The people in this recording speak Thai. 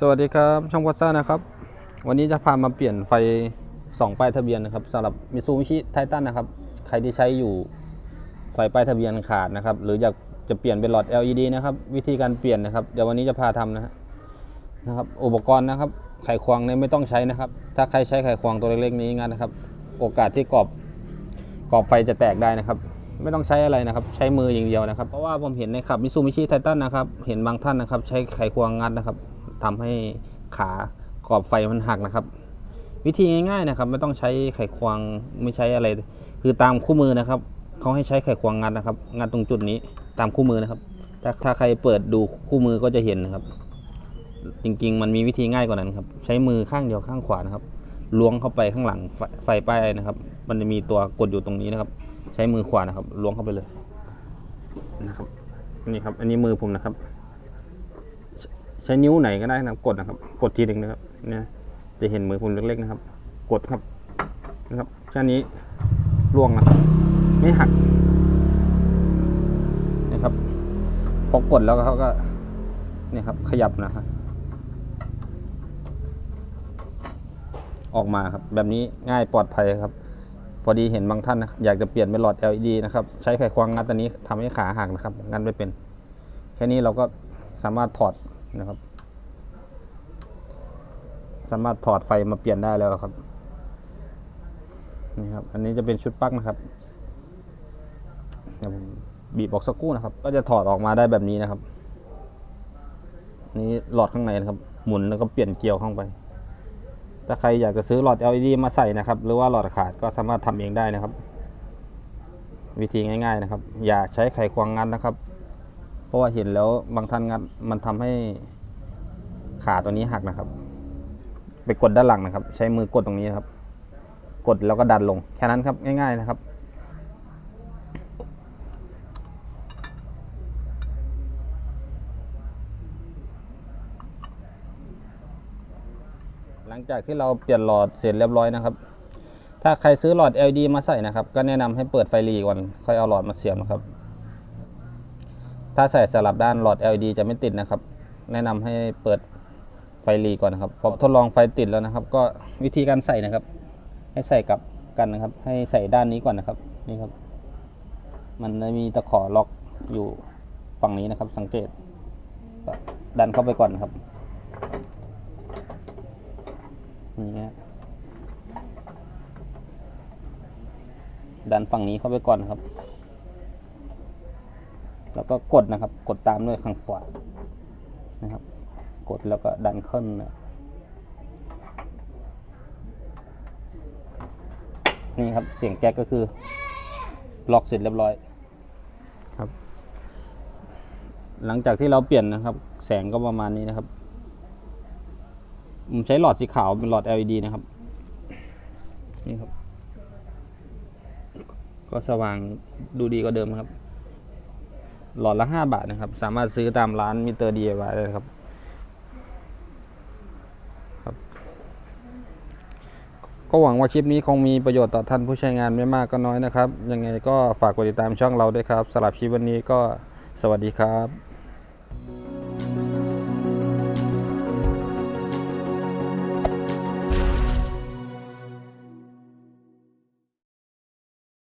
สวัสดีครับ ช่องวัดซ่านะครับ วันนี้จะพามาเปลี่ยนไฟสองป้ายทะเบียนนะครับสำหรับมิซูบิชิไททันนะครับ ใครที่ใช้อยู่ไฟป้ายทะเบียนขาดนะครับ หรืออยากจะเปลี่ยนเป็นหลอด LED นะครับ วิธีการเปลี่ยนนะครับ เดี๋ยววันนี้จะพาทำนะฮะนะครับ อุปกรณ์นะครับ ไขควงเนี่ยไม่ต้องใช้นะครับ ถ้าใครใช้ไขควงตัวเล็กๆนี้งั้นนะครับ โอกาสที่กรอบกรอบไฟจะแตกได้นะครับ ไม่ต้องใช้อะไรนะครับ ใช้มืออย่างเดียวนะครับ เพราะว่าผมเห็นในขับมิซูบิชิไททันนะครับ เห็นบางท่านนะครับ ใช้ไขควงงัดนะครับ ทำให้ขากรอบไฟมันหักนะครับ วิธีง่ายๆนะครับ ไม่ต้องใช้ไขควงไม่ใช้อะไร คือตามคู่มือนะครับเขาให้ใช้ไขควงงัดนะครับงัดตรงจุดนี้ตามคู่มือนะครับ ถ้าถ้าใครเปิดดูคู่มือก็จะเห็นนะครับ จริงๆ มันมีวิธีง่ายกว่านั้นครับ ใช้มือข้างเดียวข้างขวานะครับล้วงเข้าไปข้างหลังไฟไฟป้ายนะครับ มันจะมีตัวกดอยู่ตรงนี้นะครับ ใช้มือขวานะครับล้วงเข้าไปเลยนะครับนี่ครับ อันนี้มือผมนะครับ ใช้นิ้วไหนก็ได้นะครับกดนะครับ กดทีหนึ่งนะครับ เนี่ย จะเห็นมือผมเล็กๆนะครับ กดครับ นะครับแค่นี้ล่วงนะไม่หักนะครับ พอกดแล้วเขาก็ เนี่ยครับ ขยับนะครับ ออกมาครับ แบบนี้ง่ายปลอดภัยครับ พอดีเห็นบางท่านนะครับอยากจะเปลี่ยนเป็นหลอด LED นะครับ ใช้ไขควงงัดตัวนี้ทำให้ขาหักนะครับ งัดไม่เป็น แค่นี้เราก็สามารถถอด นะครับ สามารถถอดไฟมาเปลี่ยนได้แล้วครับนี่ครับ อันนี้จะเป็นชุดปลั๊กนะครับเดี๋ยวผมบีบออกสักครู่นะครับ ก็จะถอดออกมาได้แบบนี้นะครับ นี่หลอดข้างในนะครับ หมุนแล้วก็เปลี่ยนเกลียวเข้าไป ถ้าใครอยากจะซื้อหลอด LED มาใส่นะครับ หรือว่าหลอดขาดก็สามารถทำเองได้นะครับ วิธีง่าย ๆนะครับ อย่าใช้ไขควงงัดนะครับ เพราะว่าเห็นแล้วบางท่านงัดมันทำให้ขาตัวนี้หักนะครับ ไปกดด้านหลังนะครับ ใช้มือกดตรงนี้ครับ กดแล้วก็ดันลง แค่นั้นครับง่าย ๆนะครับหลังจากที่เราเปลี่ยนหลอดเสร็จเรียบร้อยนะครับ ถ้าใครซื้อหลอด LED มาใส่นะครับ ก็แนะนำให้เปิดไฟหลีก่อน ค่อยเอาหลอดมาเสียบนะครับ ถ้าใส่สลับด้านหลอด LED จะไม่ติดนะครับ แนะนำให้เปิดไฟหลีก่อนนะครับพอทดลองไฟติดแล้วนะครับ ก็วิธีการใส่นะครับ ให้ใส่กับกันนะครับ ให้ใส่ด้านนี้ก่อนนะครับนี่ครับ มันจะมีตะขอล็อกอยู่ฝั่งนี้นะครับ สังเกตดันเข้าไปก่อนนะครับนี่ฮะดันฝั่งนี้เข้าไปก่อนนะครับ แล้วก็กดนะครับ กดตามด้วยข้างขวานะครับ กดแล้วก็ดันขึ้นนะนี่ครับเสียงแก๊กก็คือ ล็อกเสร็จเรียบร้อยครับ หลังจากที่เราเปลี่ยนนะครับ แสงก็ประมาณนี้นะครับผมใช้หลอดสีขาวเป็นหลอด LED นะครับ นี่ครับ ก็สว่างดูดีกว่าเดิมนะครับ หลอดละห้าบาทนะครับ สามารถซื้อตามร้านมิเตอร์ดีได้ครับครับ ก็หวังว่าคลิปนี้คงมีประโยชน์ต่อท่านผู้ใช้งานไม่มากก็น้อยนะครับ ยังไงก็ฝากกดติดตามช่องเราด้วยครับสำหรับคลิปวันนี้ก็สวัสดีครับ